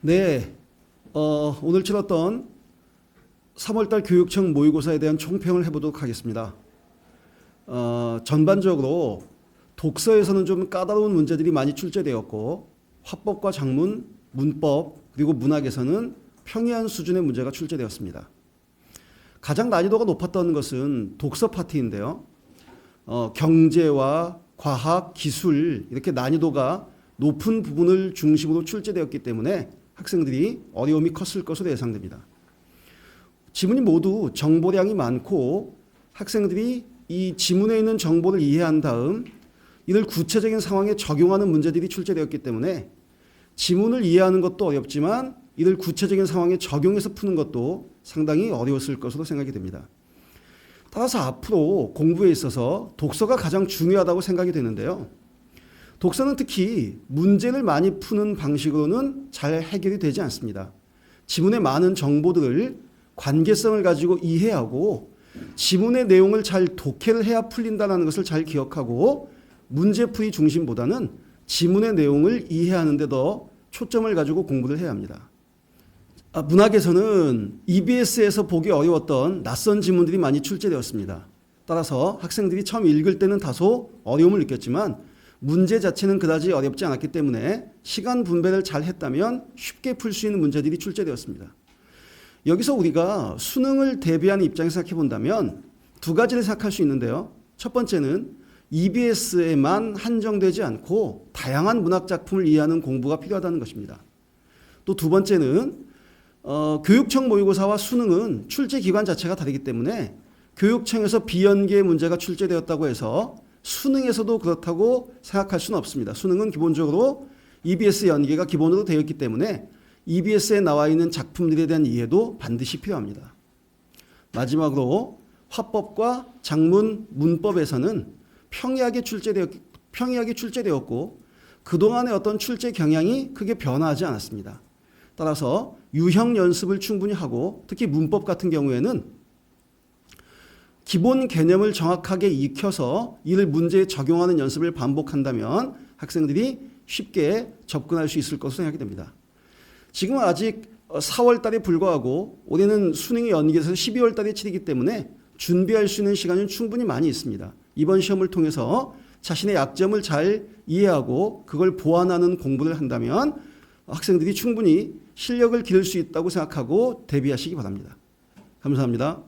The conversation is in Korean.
네, 어, 오늘 치렀던 3월달 교육청 모의고사에 대한 총평을 해보도록 하겠습니다. 어, 전반적으로 독서에서는 좀 까다로운 문제들이 많이 출제되었고 화법과 작문, 문법 그리고 문학에서는 평이한 수준의 문제가 출제되었습니다. 가장 난이도가 높았던 것은 독서 파트인데요. 어, 경제와 과학, 기술 이렇게 난이도가 높은 부분을 중심으로 출제되었기 때문에 학생들이 어려움이 컸을 것으로 예상됩니다. 지문이 모두 정보량이 많고 학생들이 이 지문에 있는 정보를 이해한 다음 이를 구체적인 상황에 적용하는 문제들이 출제되었기 때문에 지문을 이해하는 것도 어렵지만 이를 구체적인 상황에 적용해서 푸는 것도 상당히 어려웠을 것으로 생각이 됩니다. 따라서 앞으로 공부에 있어서 독서가 가장 중요하다고 생각이 되는데요. 독서는 특히 문제를 많이 푸는 방식으로는 잘 해결이 되지 않습니다. 지문의 많은 정보들을 관계성을 가지고 이해하고 지문의 내용을 잘 독해를 해야 풀린다는 것을 잘 기억하고 문제풀이 중심보다는 지문의 내용을 이해하는 데 더 초점을 가지고 공부를 해야 합니다. 아, 문학에서는 EBS에서 보기 어려웠던 낯선 지문들이 많이 출제되었습니다. 따라서 학생들이 처음 읽을 때는 다소 어려움을 느꼈지만 문제 자체는 그다지 어렵지 않았기 때문에 시간 분배를 잘 했다면 쉽게 풀 수 있는 문제들이 출제되었습니다. 여기서 우리가 수능을 대비하는 입장에서 생각해 본다면 두 가지를 생각할 수 있는데요. 첫 번째는 EBS에만 한정되지 않고 다양한 문학 작품을 이해하는 공부가 필요하다는 것입니다. 또 두 번째는 어, 교육청 모의고사와 수능은 출제 기관 자체가 다르기 때문에 교육청에서 비연계 문제가 출제되었다고 해서 수능에서도 그렇다고 생각할 수는 없습니다. 수능은 기본적으로 EBS 연계가 기본으로 되어 있기 때문에 EBS에 나와 있는 작품들에 대한 이해도 반드시 필요합니다. 마지막으로 화법과 작문, 문법에서는 평이하게 출제되었, 평이하게 출제되었고 그동안의 어떤 출제 경향이 크게 변화하지 않았습니다. 따라서 유형 연습을 충분히 하고 특히 문법 같은 경우에는 기본 개념을 정확하게 익혀서 이를 문제에 적용하는 연습을 반복한다면 학생들이 쉽게 접근할 수 있을 것으로 생각이 됩니다. 지금은 아직 4월 달에 불과하고 올해는 수능이 연기해서 12월 달에 치르기 때문에 준비할 수 있는 시간은 충분히 많이 있습니다. 이번 시험을 통해서 자신의 약점을 잘 이해하고 그걸 보완하는 공부를 한다면 학생들이 충분히 실력을 기를 수 있다고 생각하고 대비하시기 바랍니다. 감사합니다.